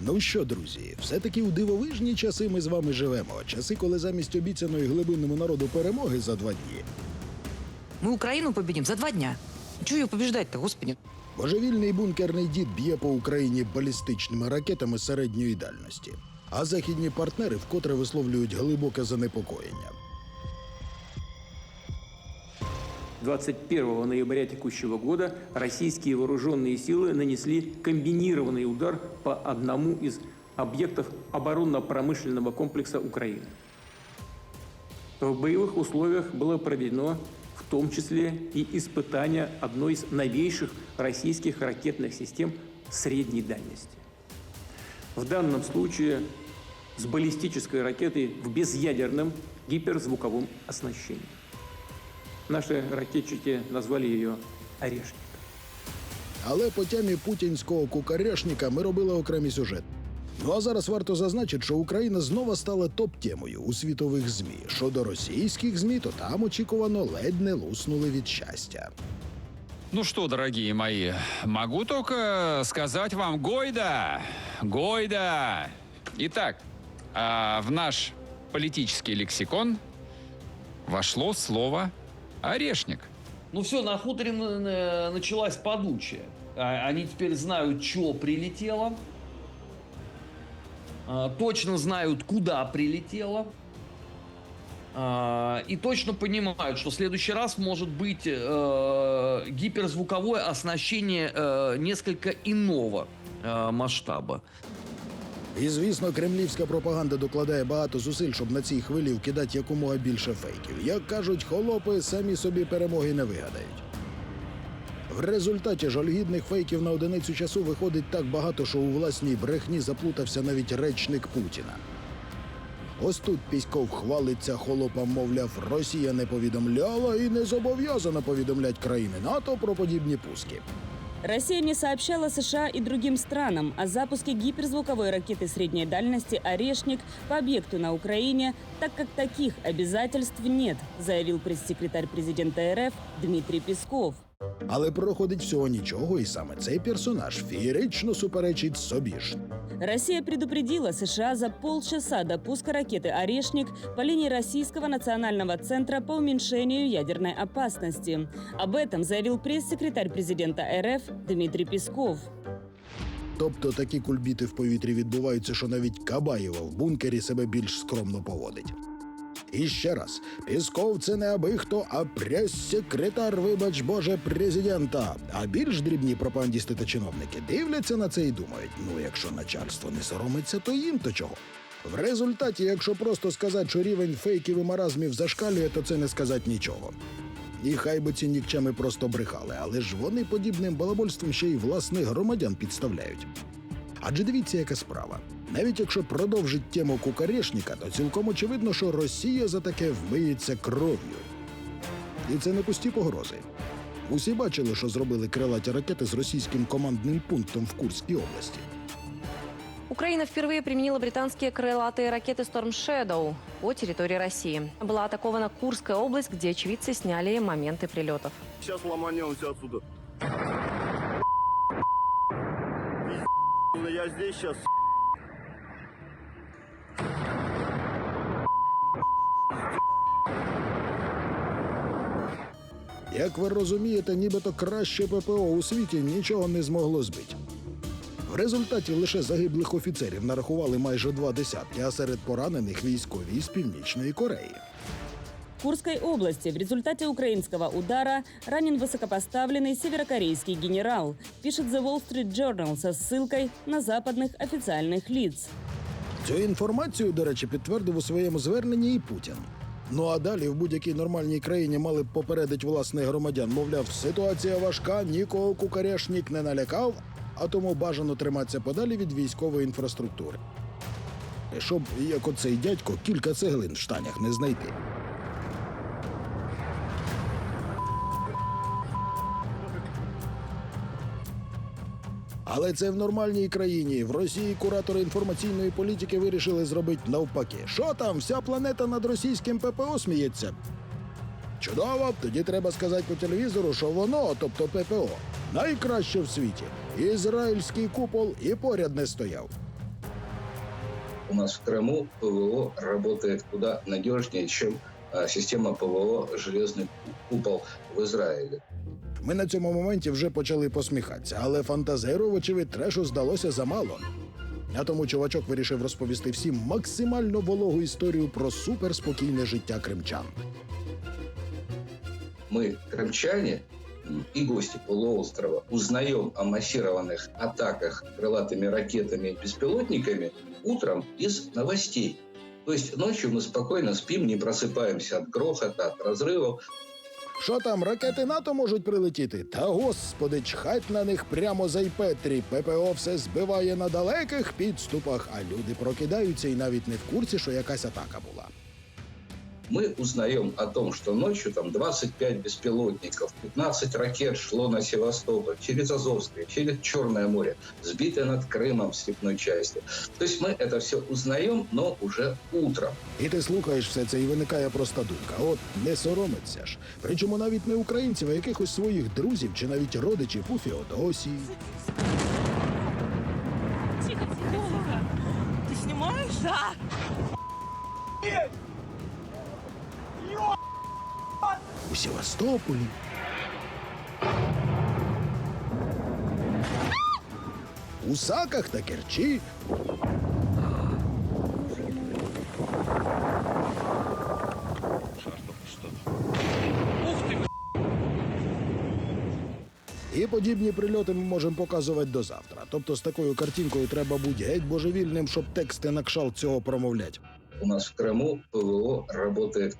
Ну що, друзі, все-таки у дивовижні часи ми з вами живемо. Часи, коли замість обіцяної глибинному народу перемоги за два дні Мы Украину победим за два дня. Чего ее побеждать-то, господи? божевільний бункерний дід б'є по Україні балістичними ракетами середньої дальності. А західні партнери вкотре висловлюють глибоке занепокоєння. 21 ноября текущего года российские вооруженные силы нанесли комбинированный удар по одному из объектов оборонно-промышленного комплекса Украины. В боевых условиях было проведено в том числе и испытание одной из новейших российских ракетных систем средней дальности. В данном случае с баллистической ракетой в безъядерном гиперзвуковом оснащении. Наши ракетчики назвали ее «Орешник». Але по темі путінського кукарешника ми робили окремий сюжет. Ну а зараз варто зазначити, що Україна знову стала топ-темою у світових ЗМІ. Щодо російських ЗМІ, то там очікувано ледь не луснули від щастя. Ну что, дорогие мои, могу только сказать вам Гойда! Гойда! Итак, а, в наш политический лексикон вошло слово «орешник». Ну все, на хуторе началась подучая. А, Они теперь знают, что прилетело. А, Точно знают, куда прилетело. А, И точно понимают, что в следующий раз может быть э, гиперзвуковое оснащение э, несколько иного э, масштаба. І звісно, кремлівська пропаганда докладає багато зусиль, щоб на цій хвилі вкидати якомога більше фейків. Як кажуть, холопи самі собі перемоги не вигадають. В результаті жальгідних фейків на одиницю часу виходить так багато, що у власній брехні заплутався навіть речник Путіна. Ось тут Піськов хвалиться холопам, мовляв, Росія не повідомляла і не зобов'язана повідомлять країни НАТО про подібні пуски. Россия не сообщала США и другим странам о запуске гиперзвуковой ракеты средней дальности «Орешник» по объекту на Украине, так как таких обязательств нет, заявил пресс-секретарь президента РФ Дмитрий Песков. Але проходить всього нічого, і саме цей персонаж феєрично суперечить собі ж. Россия предупредила США за полчаса до пуска ракеты «Орешник» по линии Российского национального центра по уменьшению ядерной опасности. Об этом заявил пресс-секретарь президента РФ Дмитрий Песков. Тобто такі кульбіти в повітрі відбуваються, що навіть Кабаєва в бункері себе більш скромно поводить. І ще раз, Пісков це не аби хто, а прес-секретар, вибач Боже, президента. А більш дрібні пропагандісти та чиновники дивляться на це і думають: ну якщо начальство не соромиться, то їм то чого. В результаті, якщо просто сказати, що рівень фейків і маразмів зашкалює, то це не сказати нічого. І хай би ці нікчеми просто брехали, але ж вони подібним балабольством ще й власних громадян підставляють. Адже дивіться, яка справа. Навіть якщо продовжить тему кукарешника, то цілком очевидно, що Росія за таке вмиється кров'ю. І це не пусті погрози. Усі бачили, що зробили крилаті ракети з російським командним пунктом в Курській області. Украина впервые применила британские крылатые ракеты Storm Shadow по территории России. Была атакована Курская область, где очевидцы сняли моменты прилетов. Сейчас ломанемся отсюда. Пиздец, Я здесь сейчас. Як ви розумієте, нібито краще ППО у світі нічого не змогло збити. В результаті лише загиблих офіцерів нарахували майже два десятки, а серед поранених військові з Північної Кореї. В Курской области в результате украинского удара ранен высокопоставленный северокорейский генерал, пишет The Wall Street Journal со ссылкой на западных официальных лиц. Цю інформацію, до речі, підтвердив у своєму зверненні і Путін. Ну а далі в будь-якій нормальній країні мали б попередити власних громадян. Мовляв, ситуація важка, нікого кукарешник не налякав, а тому бажано триматися подалі від військової інфраструктури. Щоб, як оцей дядько, кілька цеглин в штанях не знайти. Але це в нормальній країні. В Росії куратори інформаційної політики вирішили зробити навпаки. Що там, вся планета над російським ППО сміється? Чудово, тоді треба сказати по телевізору, що воно, тобто ППО, найкраще в світі. Ізраїльський купол і поряд не стояв. У нас в Крыму ПВО работает куда надежнее, чем система ПВО «Железный купол» в Израиле. Ми на цьому моменті вже почали посміхатися, але фантазеру, вочевидь, трешу здалося замало. А тому чувачок вирішив розповісти всім максимально вологу історію про суперспокійне життя кримчан. Мы, крымчане м, и гости полуострова, узнаем о массированных атаках крылатыми ракетами и беспилотниками утром из новостей. То есть ночью мы спокойно спим, не просыпаемся от грохота, от разрывов. що там, ракети НАТО можуть прилетіти? Та господи, чхать на них прямо за Петрі. ППО все збиває на далеких підступах, а люди прокидаються і навіть не в курсі, що якась атака була Мы узнаем о том, что ночью там 25 беспилотников, 15 ракет шло на Севастополь через Азовское, через Черное море, сбитое над Крымом в степной части. То есть мы это все узнаем, но уже утром. І ти слухаєш все це, і виникає проста думка: от не соромиться ж. Причому навіть не українців, а якихось своїх друзів чи навіть родичів у Феодосії. Ты снимаешь? Да. У Севастополі. У Саках та Керчі. І подібні прильоти ми можемо показувати до завтра. Тобто з такою картинкою треба бути геть божевільним, щоб тексти на кшалт цього промовлять. У нас в Крыму ПВО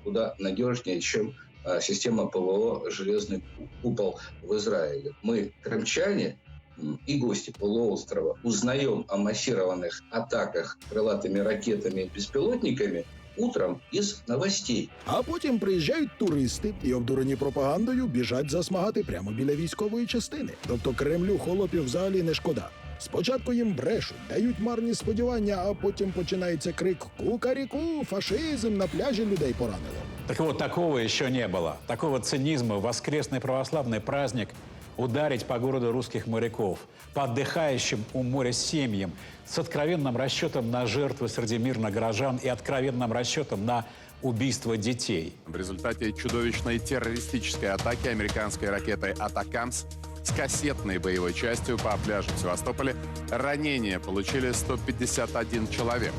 куда надежнее, чем а, система ПВО «Железный купол» в Израиле. Мы, крымчане м, и гости полуострова, узнаем о массированных атаках крылатыми ракетами и беспилотниками утром из новостей. А потім приїжджають туристи і обдурені пропагандою біжать засмагати прямо біля військової частини. Тобто Кремлю холопів взагалі не шкода. Спочатку їм брешуть, дають марні сподівання, а потім починається крик Кукаріку, фашизм на пляжі людей поранило. Так вот, такого еще не было. Такого цинизма в воскресный православный праздник ударить по городу русских моряков, по отдыхающим у моря семьям, с откровенным расчетом на жертвы среди мирных горожан и откровенным расчетом на убийство детей. В результате чудовищной террористической атаки американской ракетой «Атакамс» с кассетной боевой частью по пляжу в Севастополе ранения получили 151 человек.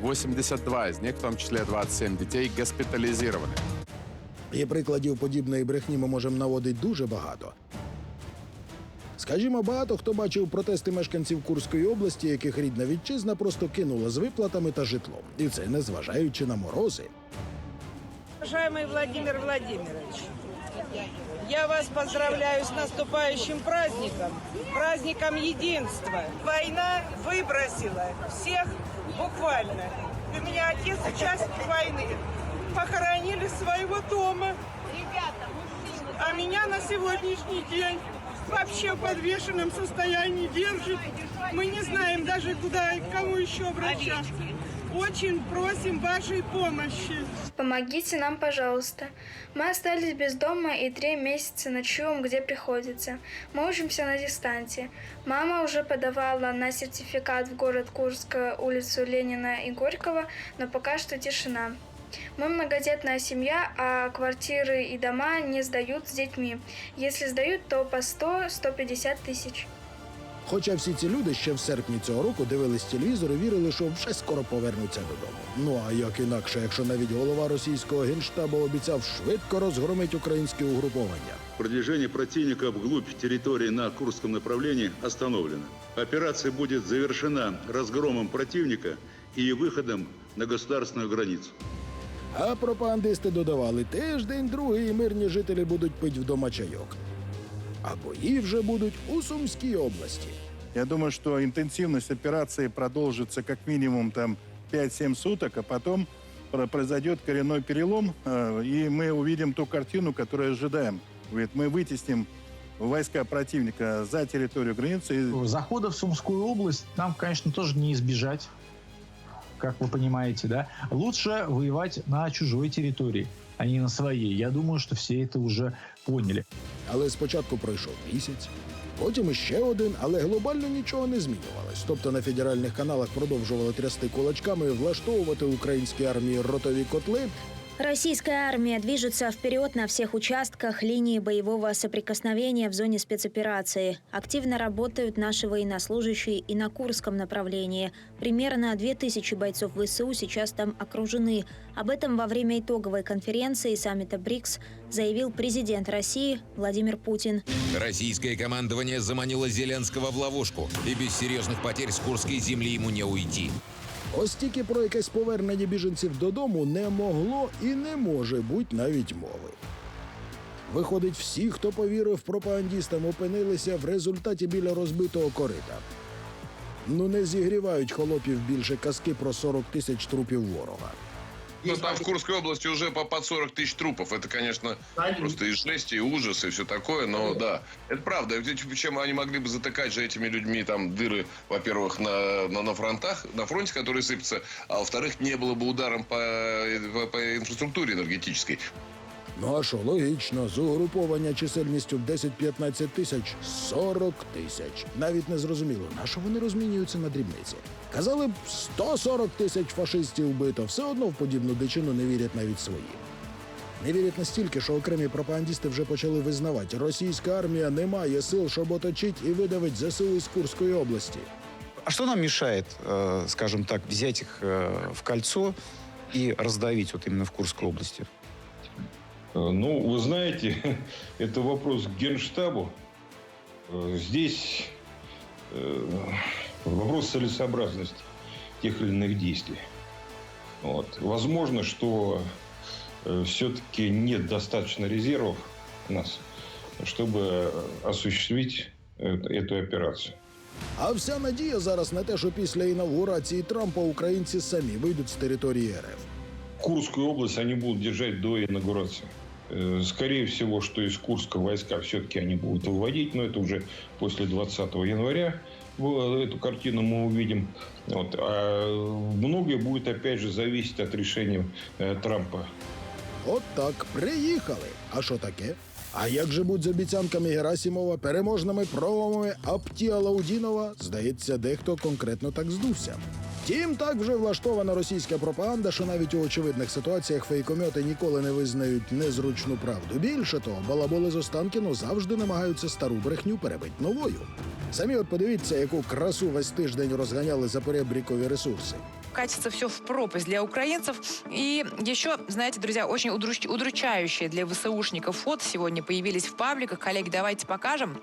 82 из них, в том числе 27 детей, госпитализированы. І прикладів подібної брехні ми можемо наводити дуже багато. Скажімо, багато хто бачив протести мешканців Курської області, яких рідна вітчизна просто кинула з виплатами та житлом. І це не зважаючи на морози. Уважаемый Владимир Владимирович, я вас поздравляю с наступающим праздником, праздником единства. Война выбросила всех буквально. У меня отец участник войны. Похоронили своего дома. А меня на сегодняшний день вообще в подвешенном состоянии держит. Мы не знаем даже куда и к кому еще обращаться. Очень просим вашей помощи. Помогите нам, пожалуйста. Мы остались без дома и три месяца ночуем, где приходится. Мы учимся на дистанции. Мама уже подавала на сертификат в город Курск, улицу Ленина и Горького, но пока что тишина. Мы многодетная семья, а квартиры и дома не сдают с детьми. Если сдают, то по 100-150 тысяч. Хоча всі ці люди ще в серпні цього року дивились телевізор і вірили, що вже скоро повернуться додому. Ну а як інакше, якщо навіть голова російського генштабу обіцяв швидко розгромити українські угруповання. Продвижение противника вглубь территории на Курском направлении остановлено. Операция будет завершена разгромом противника и выходом на государственную границу. А пропагандисти додавали тиждень, другий і мирні жителі будуть пити вдома чайок. А бої вже будуть у Сумській області. Я думаю, что интенсивность операции продолжится как минимум там 5-7 суток, а потом про- произойдет коренной перелом, э, и мы увидим ту картину, которую ожидаем. Ведь мы вытесним войска противника за территорию границы. и Захода в Сумскую область нам, конечно, тоже не избежать, как вы понимаете, да. Лучше воевать на чужой территории, А не на своей. Я думаю, що всі це вже поняли. але спочатку пройшов місяць, потім іще один, але глобально нічого не змінювалось. Тобто на федеральних каналах продовжували трясти кулачками влаштовувати українській армії ротові котли, Российская армия движется вперед на всех участках линии боевого соприкосновения в зоне спецоперации. Активно работают наши военнослужащие и на Курском направлении. Примерно 2000 бойцов ВСУ сейчас там окружены. Об этом во время итоговой конференции саммита БРИКС заявил президент России Владимир Путин. Российское командование заманило Зеленского в ловушку, и без серьезных потерь с Курской земли ему не уйти. Ось тільки про якесь повернення біженців додому не могло і не може бути навіть мови. Виходить, всі, хто повірив пропагандістам, опинилися в результаті біля розбитого корита. Ну не зігрівають холопів більше казки про 40 тисяч трупів ворога. Ну, там в Курской области уже по под 40 тысяч трупов. Это, конечно, просто и жесть, и ужас, и все такое. Но да, это правда. Чем они могли бы затыкать же этими людьми там дыры, во-первых, на, на, на фронтах, на фронте, которые сыпятся, а во-вторых, не было бы ударом по, по, по инфраструктуре энергетической. Ну а що, логічно, з угруповання чисельністю в 10-15 тисяч 40 тисяч. Навіть не зрозуміло, на що вони розмінюються на дрібниці. Казали б 140 тисяч фашистів вбито, все одно в подібну дичину не вірять навіть свої. Не вірять настільки, що окремі пропагандісти вже почали визнавати, російська армія не має сил, щоб оточить і видавить ЗСУ із Курської області. А что нам мешает, э, скажем так, взять их э, в кольцо и раздавить вот именно в Курской области? Ну, вы знаете, это вопрос к Генштабу. Э, Здесь э, вопрос целесообразности тех или иных действий. Вот. Возможно, что все-таки нет достаточно резервов у нас, чтобы осуществить э, эту операцию. А вся надія зараз на те, що після інаугурації Трампа українці самі вийдуть з території РФ. Курскую область они будут держать до инаугурации. Э, Скорее всего, что из Курска войска все-таки они будут выводить, но это уже после 20 января в- эту картину мы увидим. Вот. А многое будет, опять же, зависеть от решения э, Трампа. От так, приїхали. А що таке? А як же будь з обіцянками Герасімова, переможними промовами Аптія Лаудінова? Здається, дехто конкретно так здувся. Втім, так вже влаштована російська пропаганда, що навіть у очевидних ситуаціях фейкомьоти ніколи не визнають незручну правду. Більше того, балаболи з Останкіну завжди намагаються стару брехню перебити новою. Самі от подивіться, яку красу весь тиждень розганяли за поребрікові ресурси. Катится все в пропасть для украинцев. И еще, знаете, друзья, очень удруч- удручающие для ВСУшников фото сегодня появились в пабликах. Коллеги, давайте покажем.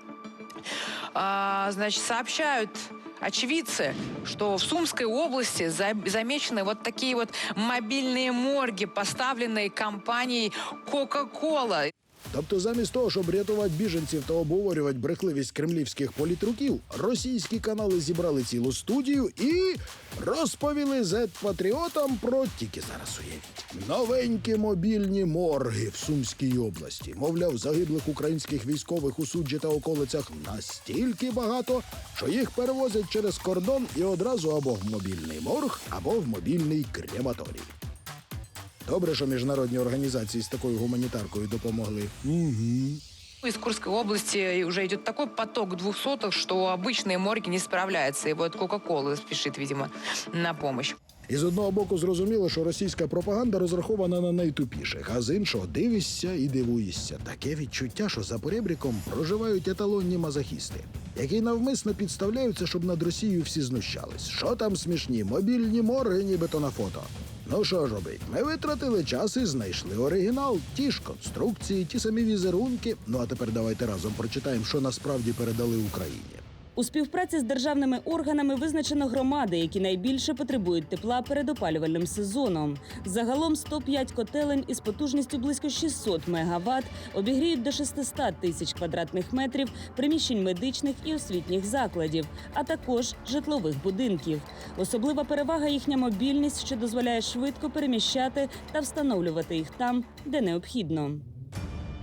А, значит, сообщают очевидцы, что в Сумской области за- замечены вот такие вот мобильные морги, поставленные компанией Coca-Cola. Тобто, замість того, щоб рятувати біженців та обговорювати брехливість кремлівських політруків, російські канали зібрали цілу студію і розповіли зет-патріотам про тільки зараз уявіть новенькі мобільні морги в Сумській області. Мовляв, загиблих українських військових у суджі та околицях настільки багато, що їх перевозять через кордон і одразу або в мобільний морг, або в мобільний крематорій. Добре, що міжнародні організації з такою гуманітаркою допомогли. Угу. Из Курской области уже идет такой поток двухсотых, что обычные морги не справляются. И вот Кока-Кола спешит, видимо, на помощь. І з одного боку зрозуміло, що російська пропаганда розрахована на найтупіших, а з іншого дивишся і дивуєшся. Таке відчуття, що за поребріком проживають еталонні мазохісти, які навмисно підставляються, щоб над Росією всі знущались. Що там смішні? Мобільні морги, нібито на фото. Ну що робить? Ми витратили час і знайшли оригінал, ті ж конструкції, ті самі візерунки. Ну а тепер давайте разом прочитаємо, що насправді передали Україні. У співпраці з державними органами визначено громади, які найбільше потребують тепла перед опалювальним сезоном. Загалом 105 котелень із потужністю близько 600 мегаватт обігріють до 600 тисяч квадратних метрів приміщень медичних і освітніх закладів, а також житлових будинків. Особлива перевага їхня мобільність, що дозволяє швидко переміщати та встановлювати їх там, де необхідно.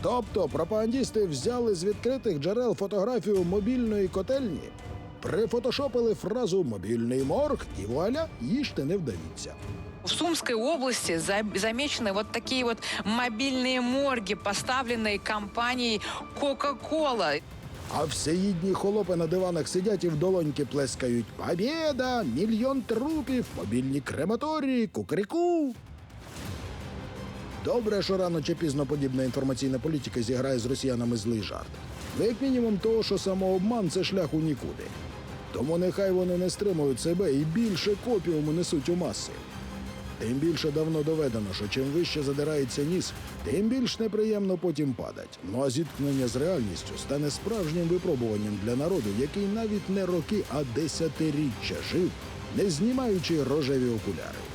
Тобто пропагандісти взяли з відкритих джерел фотографію мобільної котельні, прифотошопили фразу мобільний морг і вуаля, їжте не вдавіться. В Сумской области за- замечены вот такие вот мобильные морги, поставленные компанией Coca-Cola. А всеїдні холопи на диванах сидять і в долоньки плескають. Побєда! Мільйон трупів, мобільні крематорії, кукріку. Добре, що рано чи пізно подібна інформаційна політика зіграє з росіянами злий жарт. Ну, як мінімум того, що самообман це шлях у нікуди. Тому нехай вони не стримують себе і більше копіуму несуть у маси. Тим більше давно доведено, що чим вище задирається ніс, тим більш неприємно потім падать. Ну а зіткнення з реальністю стане справжнім випробуванням для народу, який навіть не роки, а десятиріччя жив, не знімаючи рожеві окуляри.